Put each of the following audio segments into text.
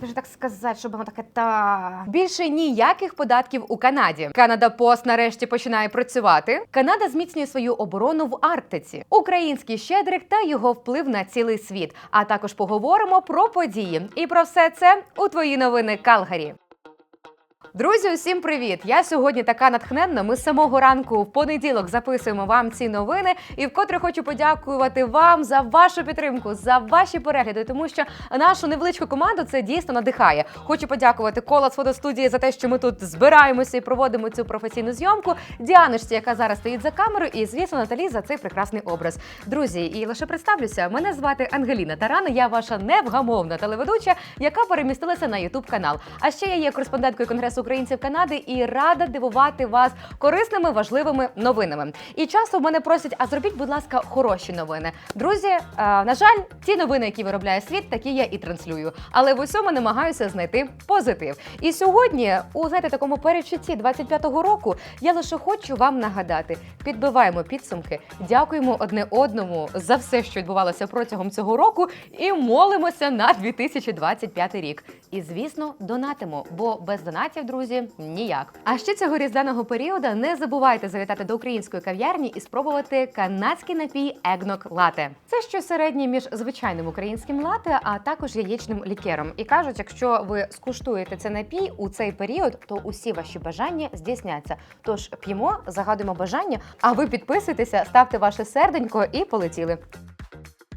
я же так сказати, щоб воно таке та більше ніяких податків у Канаді. Канада Пост нарешті починає працювати. Канада зміцнює свою оборону в Арктиці, український щедрик та його вплив на цілий світ. А також поговоримо про події. І про все це у твої новини Калгарі. Друзі, усім привіт! Я сьогодні така натхненна. Ми з самого ранку в понеділок записуємо вам ці новини. І вкотре хочу подякувати вам за вашу підтримку, за ваші перегляди, тому що нашу невеличку команду це дійсно надихає. Хочу подякувати Колас фотостудії за те, що ми тут збираємося і проводимо цю професійну зйомку. Діаночці, яка зараз стоїть за камерою, і звісно, Наталі за цей прекрасний образ. Друзі, і лише представлюся. Мене звати Ангеліна Тарана. Я ваша невгамовна телеведуча, яка перемістилася на Ютуб канал. А ще я є кореспонденткою Конгресу українців Канади і рада дивувати вас корисними важливими новинами. І часто в мене просять: а зробіть, будь ласка, хороші новини. Друзі, е, на жаль, ті новини, які виробляє світ, такі я і транслюю. Але в усьому намагаюся знайти позитив. І сьогодні, у знаєте, такому передчутті 25-го року, я лише хочу вам нагадати: підбиваємо підсумки, дякуємо одне одному за все, що відбувалося протягом цього року, і молимося на 2025 рік. І звісно, донатимо, бо без донатів, друзі, ніяк. А ще цього різдвяного періоду не забувайте завітати до української кав'ярні і спробувати канадський напій Егнок Лате. Це щось середнє між звичайним українським лате, а також яєчним лікером. І кажуть, якщо ви скуштуєте цей напій у цей період, то усі ваші бажання здійсняться. Тож п'ємо, загадуємо бажання, а ви підписуйтеся, ставте ваше серденько і полетіли.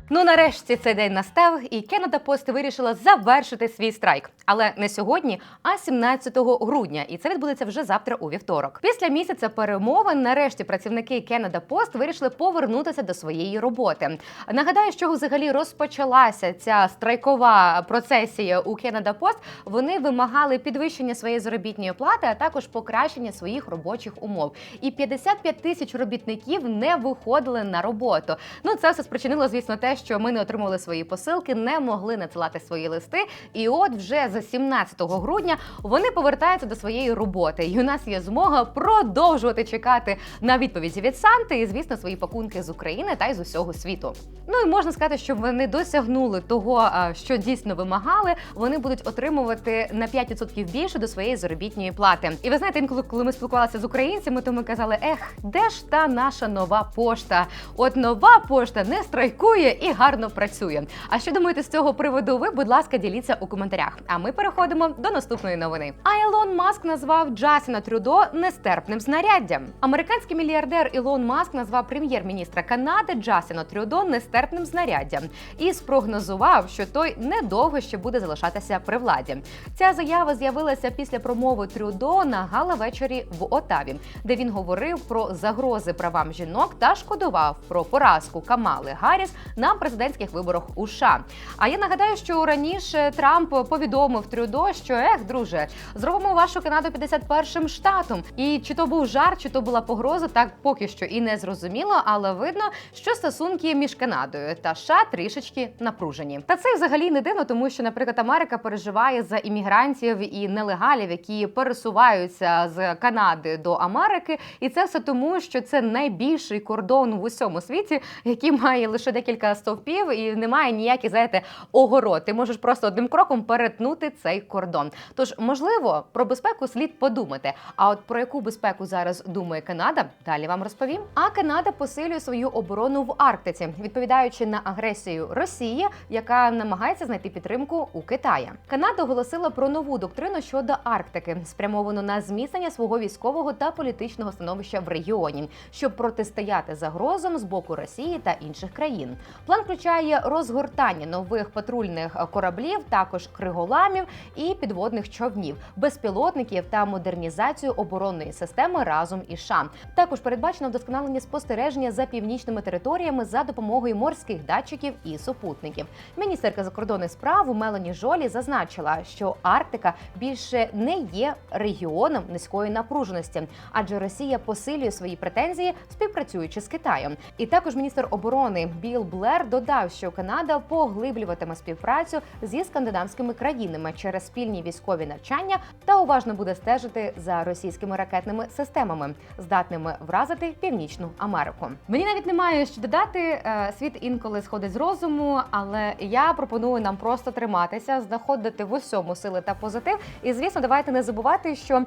Ну, нарешті цей день настав, і Canada Post вирішила завершити свій страйк. Але не сьогодні, а 17 грудня. І це відбудеться вже завтра у вівторок. Після місяця перемовин, нарешті, працівники Canada Post вирішили повернутися до своєї роботи. Нагадаю, що взагалі розпочалася ця страйкова процесія у Canada Post. Вони вимагали підвищення своєї заробітної плати, а також покращення своїх робочих умов. І 55 тисяч робітників не виходили на роботу. Ну це все спричинило, звісно, те, що ми не отримували свої посилки, не могли надсилати свої листи. І от вже за 17 грудня вони повертаються до своєї роботи. І у нас є змога продовжувати чекати на відповіді від Санти і, звісно, свої пакунки з України та й з усього світу. Ну і можна сказати, що вони досягнули того, що дійсно вимагали. Вони будуть отримувати на 5% більше до своєї заробітної плати. І ви знаєте, інколи, коли ми спілкувалися з українцями, то ми казали: ех, де ж та наша нова пошта? От нова пошта не страйкує і гарно працює. А що думаєте з цього приводу? Ви, будь ласка, діліться у коментарях. А ми переходимо до наступної новини. А Ілон Маск назвав Джасіна Трюдо нестерпним знаряддям. Американський мільярдер Ілон Маск назвав прем'єр-міністра Канади Джасіна Трюдо нестерпним знаряддям і спрогнозував, що той недовго ще буде залишатися при владі. Ця заява з'явилася після промови Трюдо на гала-вечорі в Отаві, де він говорив про загрози правам жінок та шкодував про поразку Камали Гарріс на президентських виборах у США. А я нагадаю, що раніше Трамп повідомив Трюдо, що ех, друже, зробимо вашу Канаду 51-м штатом. І чи то був жарт, чи то була погроза, так поки що і не зрозуміло, але видно, що стосунки між Канадою та США трішечки напружені. Та це взагалі не дивно, тому що, наприклад, Америка переживає за іммігрантів і нелегалів, які пересуваються з Канади до Америки, і це все тому, що це найбільший кордон в усьому світі, який має лише декілька стовпів і немає ніяких, знаєте, огород. Ти можеш просто одним кроком перетнути цей кордон. Тож, можливо, про безпеку слід подумати. А от про яку безпеку зараз думає Канада, далі вам розповім. А Канада посилює свою оборону в Арктиці, відповідаючи на агресію Росії, яка намагається знайти підтримку у Китаї. Канада оголосила про нову доктрину щодо Арктики, спрямовану на зміцнення свого військового та політичного становища в регіоні, щоб протистояти загрозам з боку Росії та інших країн. План включає розгортання нових патрульних кораблів, також криголамів і підводних човнів, безпілотників та модернізацію оборонної системи разом із США. Також передбачено вдосконалення спостереження за північними територіями за допомогою морських датчиків і супутників. Міністерка закордонних справ Мелані Жолі зазначила, що Арктика більше не є регіоном низької напруженості, адже Росія посилює свої претензії, співпрацюючи з Китаєм. І також міністр оборони Біл Блер додав, що Канада поглиблюватиме співпрацю зі скандинавськими країнами через спільні військові навчання та уважно буде стежити за російськими ракетними системами, здатними вразити Північну Америку. Мені навіть немає що додати. е, Світ інколи сходить з розуму, але я пропоную нам просто триматися, знаходити в усьому сили та позитив. І звісно, давайте не забувати, що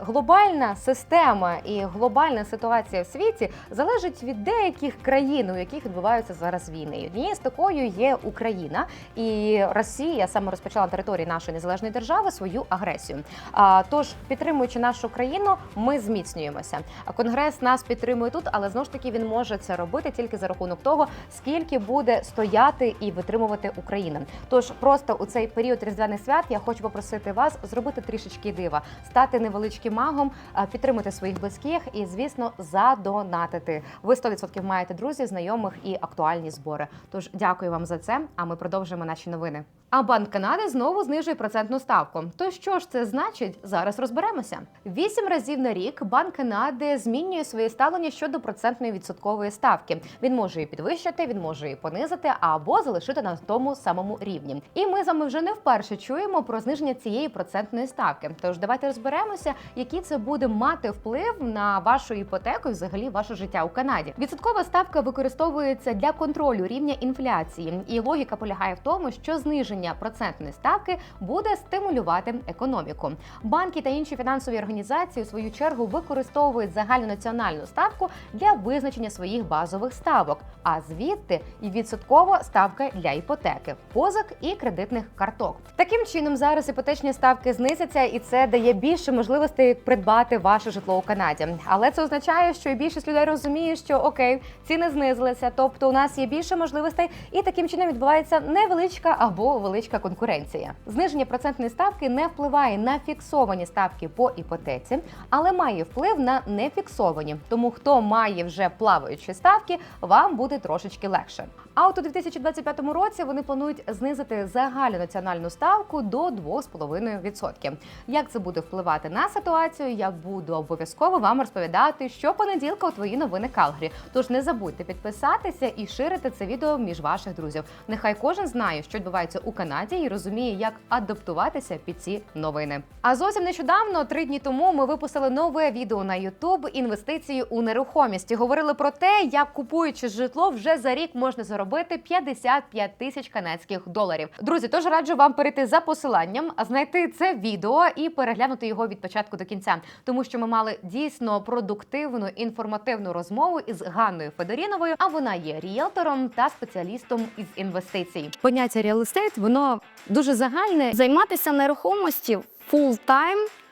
глобальна система і глобальна ситуація в світі залежить від деяких країн, у яких відбуваються зараз війни. І Однією з такою є Україна і Росія саме розпочала території нашої незалежної держави свою агресію. А, тож, підтримуючи нашу країну, ми зміцнюємося. Конгрес нас підтримує тут, але знову ж таки він може це робити тільки за рахунок того, скільки буде стояти і витримувати Україна. Тож просто у цей період різдвяних свят я хочу попросити вас зробити трішечки дива, стати невеличким магом, підтримати своїх близьких і, звісно, задонатити. Ви 100% маєте друзів, знайомих і актуальні збори. Тож дякую вам за це. А ми продовжуємо наші новини. А Банк Канади знову знижує процентну ставку. То що ж це значить? Зараз розберемося. Вісім разів на рік Банк Канади змінює своє ставлення щодо процентної відсоткової ставки. Він може її підвищити, він може її понизити або залишити на тому самому рівні. І ми з вами вже не вперше чуємо про зниження цієї процентної ставки. Тож давайте розберемося, який це буде мати вплив на вашу іпотеку і взагалі ваше життя у Канаді. Відсоткова ставка використовується для контролю рівня інфляції, і логіка полягає в тому, що зниження процентної ставки буде стимулювати економіку. Банки та інші фінансові організації у свою чергу використовують загальнонаціональну ставку для визначення своїх базових ставок, а звідти і відсоткова ставка для іпотеки, позик і кредитних карток. Таким чином зараз іпотечні ставки знизяться, і це дає більше можливостей придбати ваше житло у Канаді. Але це означає, що і більшість людей розуміє, що окей, ціни знизилися, тобто у нас є більше можливостей, і таким чином відбувається невеличка або величка конкуренція. Зниження процентної ставки не впливає на фіксовані ставки по іпотеці, але має вплив на нефіксовані. Тому хто має вже плаваючі ставки, вам буде трошечки легше. А от у 2025 році вони планують знизити загальну національну ставку до 2,5%. Як це буде впливати на ситуацію? Я буду обов'язково вам розповідати щопонеділка у твої новини Калгарі. Тож не забудьте підписатися і ширити це відео між ваших друзів. Нехай кожен знає, що відбувається у Канаді, і розуміє, як адаптуватися під ці новини. А зовсім нещодавно, три дні тому, ми випустили нове відео на YouTube інвестиції у нерухомість. Говорили про те, як купуючи житло, вже за рік можна заробити 55 тисяч канадських доларів. Друзі, тож раджу вам перейти за посиланням, знайти це відео і переглянути його від початку до кінця, тому що ми мали дійсно продуктивну інформативну розмову із Ганною Федоріновою. А вона є ріелтором та спеціалістом із інвестицій. поняття real estate, воно дуже загальне. Займатися нерухомості full time –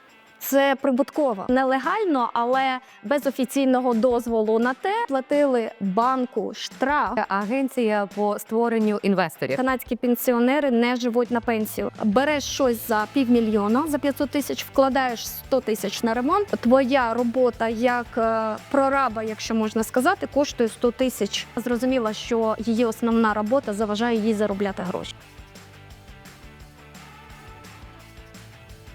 це прибутково. Нелегально, але без офіційного дозволу на те платили банку штраф. Агенція по створенню інвесторів. Канадські пенсіонери не живуть на пенсію. Береш щось за півмільйона, за 500 тисяч, вкладаєш 100 тисяч на ремонт. Твоя робота як е, прораба, якщо можна сказати, коштує 100 тисяч. Зрозуміла, що її основна робота заважає їй заробляти гроші.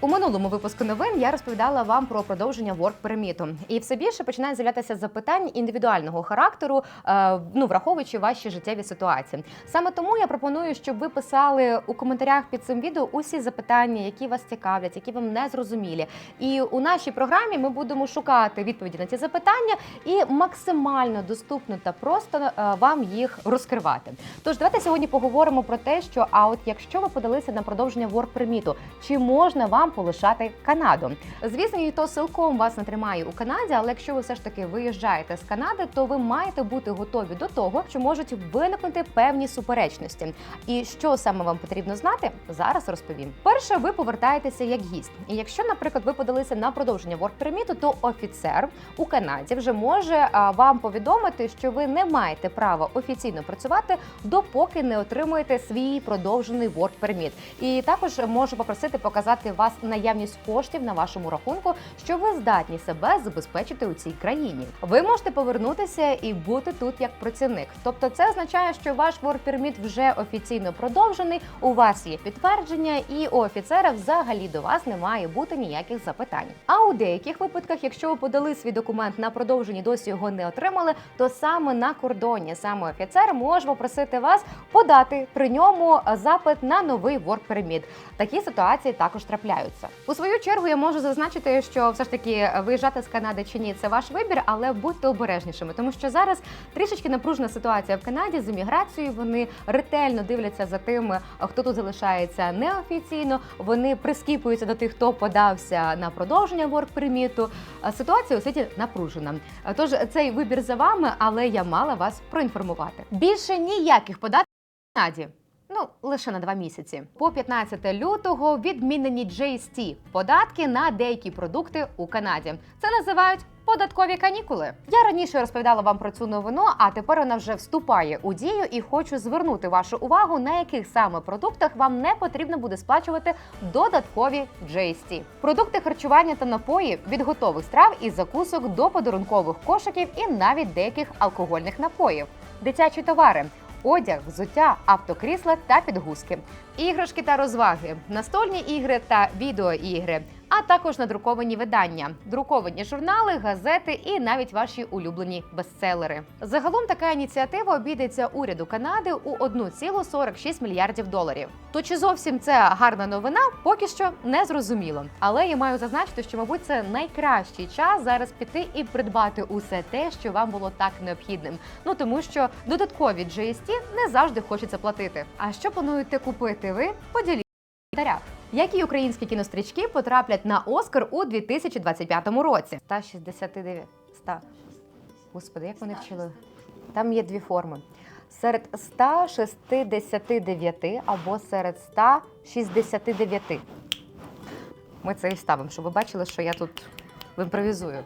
У минулому випуску новин я розповідала вам про продовження work переміту. І все більше починає з'являтися запитань індивідуального характеру, е, ну враховуючи ваші життєві ситуації. Саме тому я пропоную, щоб ви писали у коментарях під цим відео усі запитання, які вас цікавлять, які вам не зрозумілі. І у нашій програмі ми будемо шукати відповіді на ці запитання і максимально доступно та просто е, вам їх розкривати. Тож давайте сьогодні поговоримо про те, що а от якщо ви подалися на продовження work перміту, чи можна вам полишати Канаду? Звісно, ніхто силком вас не тримає у Канаді, але якщо ви все ж таки виїжджаєте з Канади, то ви маєте бути готові до того, що можуть виникнути певні суперечності. І що саме вам потрібно знати, зараз розповім. Перше, ви повертаєтеся як гість. І якщо, наприклад, ви подалися на продовження work перміту, то офіцер у Канаді вже може вам повідомити, що ви не маєте права офіційно працювати, допоки не отримуєте свій продовжений permit. І також можу попросити показати вас наявність коштів на вашому рахунку, що ви здатні себе забезпечити у цій країні. Ви можете повернутися і бути тут як працівник. Тобто, це означає, що ваш permit вже офіційно продовжений. У вас є підтвердження, і у офіцера взагалі до вас не має бути ніяких запитань. А у деяких випадках, якщо ви подали свій документ на продовження, досі його не отримали, то саме на кордоні саме офіцер може попросити вас подати при ньому запит на новий permit. Такі ситуації також трапляються. У свою чергу я можу зазначити, що все ж таки виїжджати з Канади чи ні, це ваш вибір, але будьте обережнішими, тому що зараз трішечки напружена ситуація в Канаді з імміграцією. Вони ретельно дивляться за тим, хто тут залишається неофіційно. Вони прискіпуються до тих, хто подався на продовження work permit. Ситуація у світі напружена. Тож цей вибір за вами, але я мала вас проінформувати. Більше ніяких податків в Канаді. Ну, лише на два місяці. По 15 лютого відмінені GST – податки на деякі продукти у Канаді. Це називають податкові канікули. Я раніше розповідала вам про цю новину, а тепер вона вже вступає у дію і хочу звернути вашу увагу, на яких саме продуктах вам не потрібно буде сплачувати додаткові GST. Продукти харчування та напої від готових страв і закусок до подарункових кошиків і навіть деяких алкогольних напоїв, дитячі товари одяг, взуття, автокрісла та підгузки, іграшки та розваги, настольні ігри та відеоігри, а також надруковані видання, друковані журнали, газети і навіть ваші улюблені бестселери. Загалом така ініціатива обійдеться уряду Канади у 1,46 мільярдів доларів. То чи зовсім це гарна новина? Поки що не зрозуміло. Але я маю зазначити, що мабуть це найкращий час зараз піти і придбати усе те, що вам було так необхідним. Ну тому що додаткові GST не завжди хочеться платити. А що плануєте купити ви? Поділіться в. Які українські кінострічки потраплять на Оскар у 2025 році? 169. 100. Господи, як вони вчили? Там є дві форми. Серед 169 або серед 169. Ми це і ставимо, щоб ви бачили, що я тут імпровізую.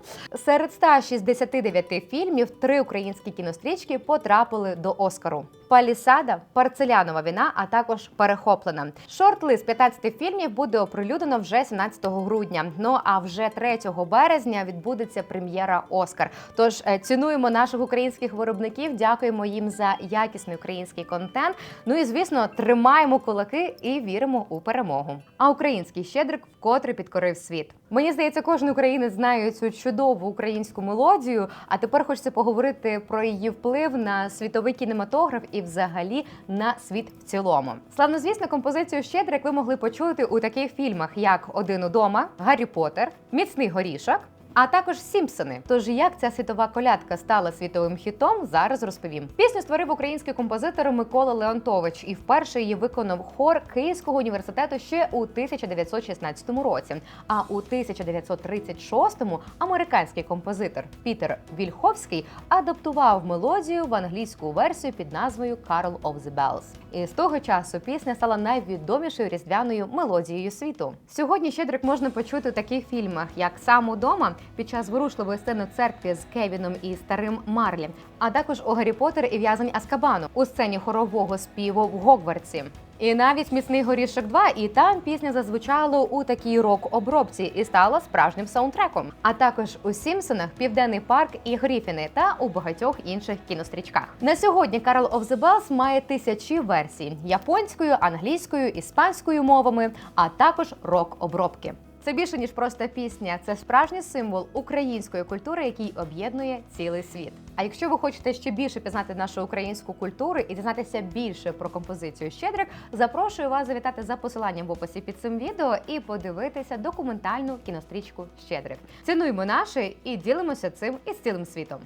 Серед 169 фільмів три українські кінострічки потрапили до Оскару: Палісада, Парцелянова війна, а також перехоплена. Шорт-лист 15 фільмів буде оприлюднено вже 17 грудня. Ну а вже 3 березня відбудеться прем'єра Оскар. Тож е, цінуємо наших українських виробників, дякуємо їм за якісний український контент. Ну і звісно, тримаємо кулаки і віримо у перемогу. А український щедрик вкотре підкорив світ. Мені здається, кожен українець знає цю чудову українську мелодію. А тепер хочеться поговорити про її вплив на світовий кінематограф і, взагалі, на світ в цілому. Славнозвісну композицію Щедрик ви могли почути у таких фільмах, як Один удома, Гаррі Поттер, Міцний горішок. А також Сімпсони. Тож як ця світова колядка стала світовим хітом, зараз розповім. Пісню створив український композитор Микола Леонтович і вперше її виконав хор Київського університету ще у 1916 році. А у 1936-му американський композитор Пітер Вільховський адаптував мелодію в англійську версію під назвою Carol of the Bells. І з того часу пісня стала найвідомішою різдвяною мелодією світу. Сьогодні щедрик можна почути у таких фільмах, як сам удома під час вирушливої сцени в церкві з Кевіном і старим Марлі, а також у Гаррі Поттер і в'язань Аскабану у сцені хорового співу в Гогвартсі. І навіть міцний горішок 2, і там пісня зазвучала у такій рок-обробці і стала справжнім саундтреком. А також у Сімпсонах, Південний парк і Гріфіни та у багатьох інших кінострічках. На сьогодні Carol of the Bells має тисячі версій японською, англійською, іспанською мовами, а також рок-обробки. Це більше ніж просто пісня, це справжній символ української культури, який об'єднує цілий світ. А якщо ви хочете ще більше пізнати нашу українську культуру і дізнатися більше про композицію Щедрик, запрошую вас завітати за посиланням в описі під цим відео і подивитися документальну кінострічку Щедрик. Цінуємо наше і ділимося цим із цілим світом.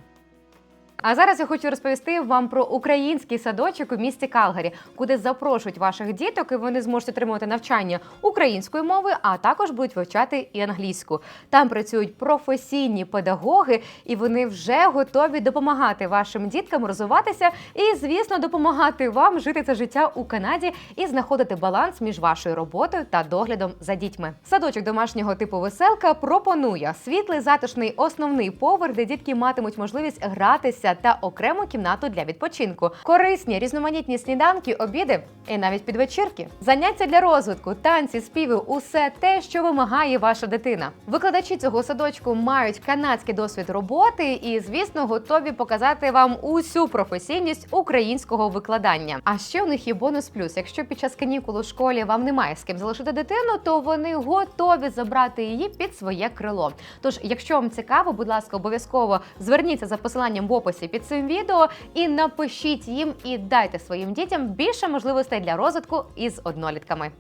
А зараз я хочу розповісти вам про український садочок у місті Калгарі, куди запрошують ваших діток, і вони зможуть отримувати навчання української мови, а також будуть вивчати і англійську. Там працюють професійні педагоги, і вони вже готові допомагати вашим діткам розвиватися і, звісно, допомагати вам жити це життя у Канаді і знаходити баланс між вашою роботою та доглядом за дітьми. Садочок домашнього типу веселка пропонує світлий затишний основний поверх, де дітки матимуть можливість гратися та окрему кімнату для відпочинку, корисні різноманітні сніданки, обіди і навіть підвечірки. Заняття для розвитку, танці, співи усе те, що вимагає ваша дитина. Викладачі цього садочку мають канадський досвід роботи і, звісно, готові показати вам усю професійність українського викладання. А ще у них є бонус плюс. Якщо під час канікул у школі вам немає з ким залишити дитину, то вони готові забрати її під своє крило. Тож, якщо вам цікаво, будь ласка, обов'язково зверніться за посиланням в описі під цим відео і напишіть їм і дайте своїм дітям більше можливостей для розвитку із однолітками.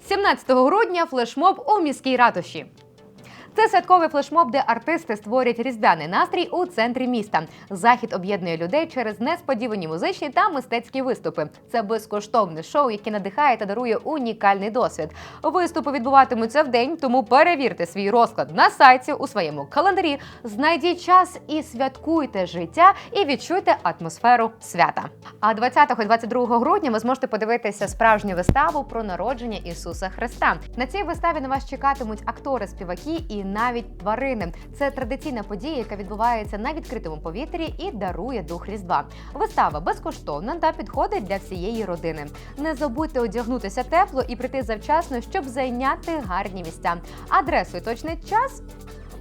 17 грудня флешмоб у міській ратуші. Це святковий флешмоб, де артисти створять різдвяний настрій у центрі міста. Захід об'єднує людей через несподівані музичні та мистецькі виступи. Це безкоштовне шоу, яке надихає та дарує унікальний досвід. Виступи відбуватимуться в день, тому перевірте свій розклад на сайті у своєму календарі. Знайдіть час і святкуйте життя і відчуйте атмосферу свята. А 20-22 грудня ви зможете подивитися справжню виставу про народження Ісуса Христа. На цій виставі на вас чекатимуть актори, співаки і навіть тварини. Це традиційна подія, яка відбувається на відкритому повітрі і дарує дух Різдва. Вистава безкоштовна та підходить для всієї родини. Не забудьте одягнутися тепло і прийти завчасно, щоб зайняти гарні місця. Адресу і точний час.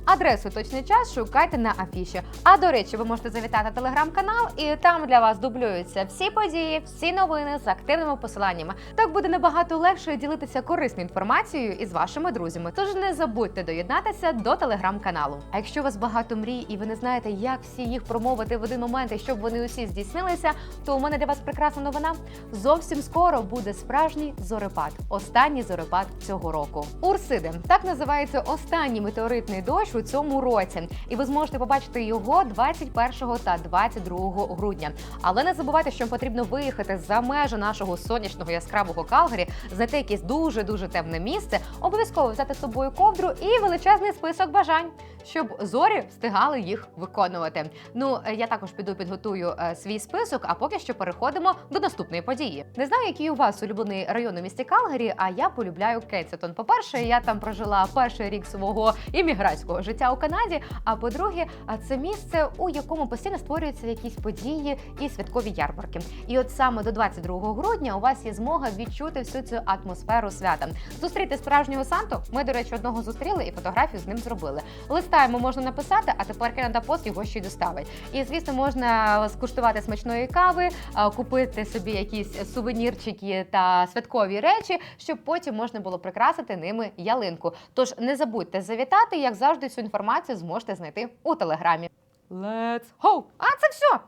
Адресу точний час шукайте на афіші. А до речі, ви можете завітати телеграм-канал, і там для вас дублюються всі події, всі новини з активними посиланнями. Так буде набагато легше ділитися корисною інформацією із вашими друзями. Тож не забудьте доєднатися до телеграм-каналу. А якщо у вас багато мрій і ви не знаєте, як всі їх промовити в один момент, і щоб вони усі здійснилися, то у мене для вас прекрасна новина. Зовсім скоро буде справжній зорепад. Останній зорепад цього року. Урсиди так називається останній метеоритний дощ у цьому році, і ви зможете побачити його 21 та 22 грудня. Але не забувайте, що потрібно виїхати за межі нашого сонячного яскравого Калгарі, знайти якесь дуже дуже темне місце, обов'язково взяти з собою ковдру і величезний список бажань, щоб зорі встигали їх виконувати. Ну е, я також піду підготую е, свій список. А поки що переходимо до наступної події. Не знаю, який у вас улюблений район у місті Калгарі, а я полюбляю Кенсітон. По-перше, я там прожила перший рік свого іммігрантського життя у Канаді. А по-друге, це місце, у якому постійно створюються якісь події і святкові ярмарки. І от саме до 22 грудня у вас є змога відчути всю цю атмосферу свята. Зустріти справжнього Санту. Ми, до речі, одного зустріли і фотографію з ним зробили. Листа йому можна написати, а тепер Canada Post його ще й доставить. І звісно, можна скуштувати смачної кави, купити собі якісь сувенірчики та святкові речі, щоб потім можна було прикрасити ними ялинку. Тож не забудьте завітати, як завжди, цю інформацію зможете знайти у телеграмі. Let's go! А це все!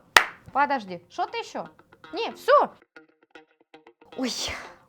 Подожди, що ти що? Ні, все. Ой.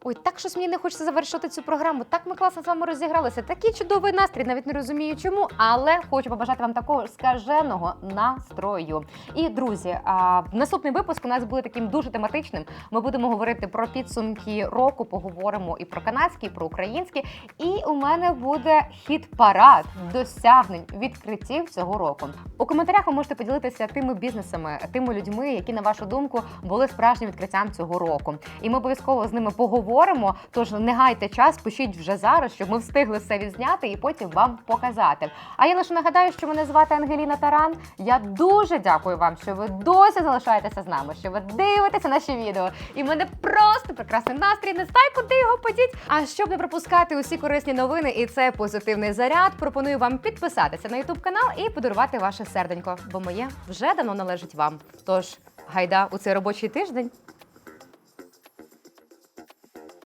Ой, так щось мені не хочеться завершити цю програму. Так ми класно з вами розігралися. Такий чудовий настрій, навіть не розумію чому, але хочу побажати вам такого скаженого настрою. І друзі, а, наступний випуск у нас буде таким дуже тематичним. Ми будемо говорити про підсумки року, поговоримо і про канадський, і про український. І у мене буде хіт-парад досягнень відкриттів цього року. У коментарях ви можете поділитися тими бізнесами, тими людьми, які на вашу думку були справжнім відкриттям цього року. І ми обов'язково з ними поговоримо. Тож не гайте час, пишіть вже зараз, щоб ми встигли все відзняти і потім вам показати. А я лише нагадаю, що мене звати Ангеліна Таран. Я дуже дякую вам, що ви досі залишаєтеся з нами, що ви дивитеся наші відео. І в мене просто прекрасний настрій. Не знаю, куди його подіть. А щоб не пропускати усі корисні новини і це позитивний заряд, пропоную вам підписатися на YouTube канал і подарувати ваше серденько, бо моє вже давно належить вам. Тож гайда у цей робочий тиждень.